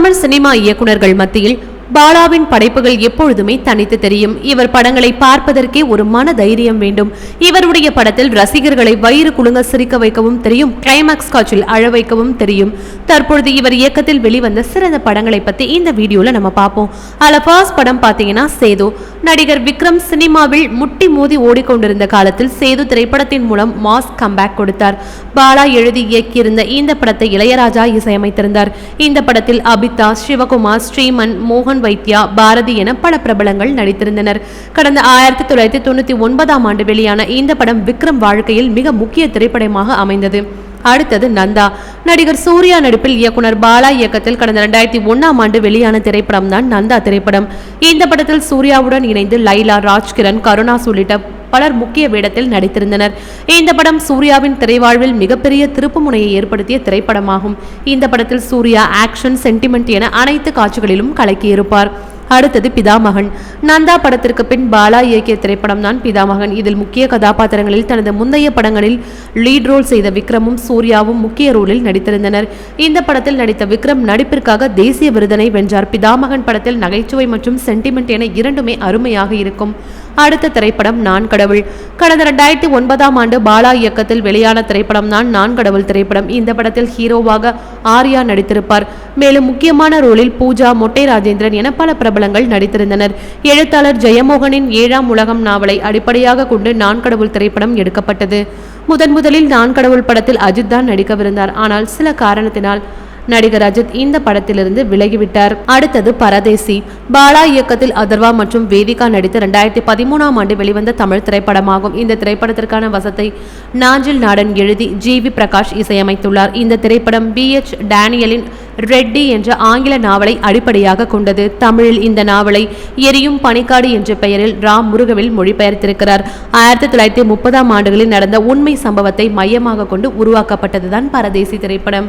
Tamil cinema இயக்குநர்கள் மத்தியில் பாலாவின் படைப்புகள் எப்பொழுதுமே தனித்து தெரியும். இவர் படங்களை பார்ப்பதற்கே ஒரு மன தைரியம் வேண்டும். இவருடைய படத்தில் ரசிகர்களை வயிறு குலுங்க சிரிக்க வைக்கவும் தெரியும். கிளைமாக்ஸ் காட்சியில் அழ வைக்கவும் தெரியும். தற்பொழுது இவர் இயக்கத்தில் வெளிவந்த சிறந்த படங்களை பத்தி இந்த வீடியோல நம்ம பார்ப்போம். அதுல ஃபர்ஸ்ட் படம் பாத்தீங்கன்னா சேது. நடிகர் விக்ரம் சினிமாவில் முட்டி மோதி ஓடிக்கொண்டிருந்த காலத்தில் சேது திரைப்படத்தின் மூலம் மாஸ் கம்பேக் கொடுத்தார். பாலா எழுதி இயக்கியிருந்த இந்த படத்தை இளையராஜா இசையமைத்திருந்தார். இந்த படத்தில் அபிதா சிவகுமார் ஸ்ரீமன் மோகன் வைத்யா பாரதி என பல பிரபலங்கள் நடித்திருந்தனர். கடந்த ஆயிரத்தி தொள்ளாயிரத்தி தொண்ணூற்றி ஒன்பதாம் ஆண்டு வெளியான இந்த படம் விக்ரம் வாழ்க்கையில் மிக முக்கிய திரைப்படமாக அமைந்தது. அடுத்தது நந்தா. நடிகர் சூர்யா நடிப்பில் இயக்குனர் பாலா இயக்கத்தில் கடந்த இரண்டாயிரத்தி ஒன்னாம் ஆண்டு வெளியான திரைப்படம் தான் நந்தா திரைப்படம். இந்த படத்தில் சூர்யாவுடன் இணைந்து லைலா ராஜ்கிரண் கருணாஸ் உள்ளிட்ட பலர் முக்கிய வேடத்தில் நடித்திருந்தனர். இந்த படம் சூர்யாவின் திரைவாழ்வில் மிகப்பெரிய திருப்புமுனையை ஏற்படுத்திய திரைப்படமாகும். இந்த படத்தில் சூர்யா ஆக்ஷன் சென்டிமெண்ட் என அனைத்து காட்சிகளிலும் கலக்கியிருப்பார். அடுத்தது பிதாமகன். நந்தா படத்திற்கு பின் பாலா இயக்கிய திரைப்படம் தான் பிதாமகன். இதில் முக்கிய கதாபாத்திரங்களில் தனது முந்தைய படங்களில் லீட் ரோல் செய்த விக்ரமும் சூர்யாவும் முக்கிய ரோலில் நடித்திருந்தனர். இந்த படத்தில் நடித்த விக்ரம் நடிப்பிற்காக தேசிய விருதனை வென்றார். பிதாமகன் படத்தில் நகைச்சுவை மற்றும் சென்டிமெண்ட் என இரண்டுமே அருமையாக இருக்கும். அடுத்த திரைப்படம் நான் கடவுள். கடந்த ரெண்டாயிரத்தி ஒன்பதாம் ஆண்டு பாலா இயக்கத்தில் வெளியான திரைப்படம் தான் நான் கடவுள் திரைப்படம். இந்த படத்தில் ஹீரோவாக ஆர்யா நடித்திருப்பார். மேலும் முக்கியமான ரோலில் பூஜா மொட்டை ராஜேந்திரன் என பல பிரபலங்கள் நடித்திருந்தனர். எழுத்தாளர் ஜெயமோகனின் ஏழாம் உலகம் நாவலை அடிப்படையாக கொண்டு நான் கடவுள் திரைப்படம் எடுக்கப்பட்டது. முதன் முதலில் நான் கடவுள் படத்தில் அஜித் தான் நடிக்கவிருந்தார். ஆனால் சில காரணத்தினால் நடிகர் அஜித் இந்த படத்திலிருந்து விலகிவிட்டார். அடுத்தது பரதேசி. பாலா இயக்கத்தில் அதர்வா மற்றும் வேதிகா நடித்த இரண்டாயிரத்தி பதிமூணாம் ஆண்டு வெளிவந்த தமிழ் திரைப்படமாகும். இந்த திரைப்படத்திற்கான வசத்தை நாஞ்சில் நாடன் எழுதி ஜி வி பிரகாஷ் இசையமைத்துள்ளார். இந்த திரைப்படம் பி எச் டேனியலின் ரெட்டி என்ற ஆங்கில நாவலை அடிப்படையாக கொண்டது. தமிழில் இந்த நாவலை எரியும் பனிக்காடு என்ற பெயரில் ராம் முருகவில் மொழிபெயர்த்திருக்கிறார். ஆயிரத்தி தொள்ளாயிரத்தி முப்பதாம் ஆண்டுகளில் நடந்த உண்மை சம்பவத்தை மையமாக கொண்டு உருவாக்கப்பட்டதுதான் பரதேசி திரைப்படம்.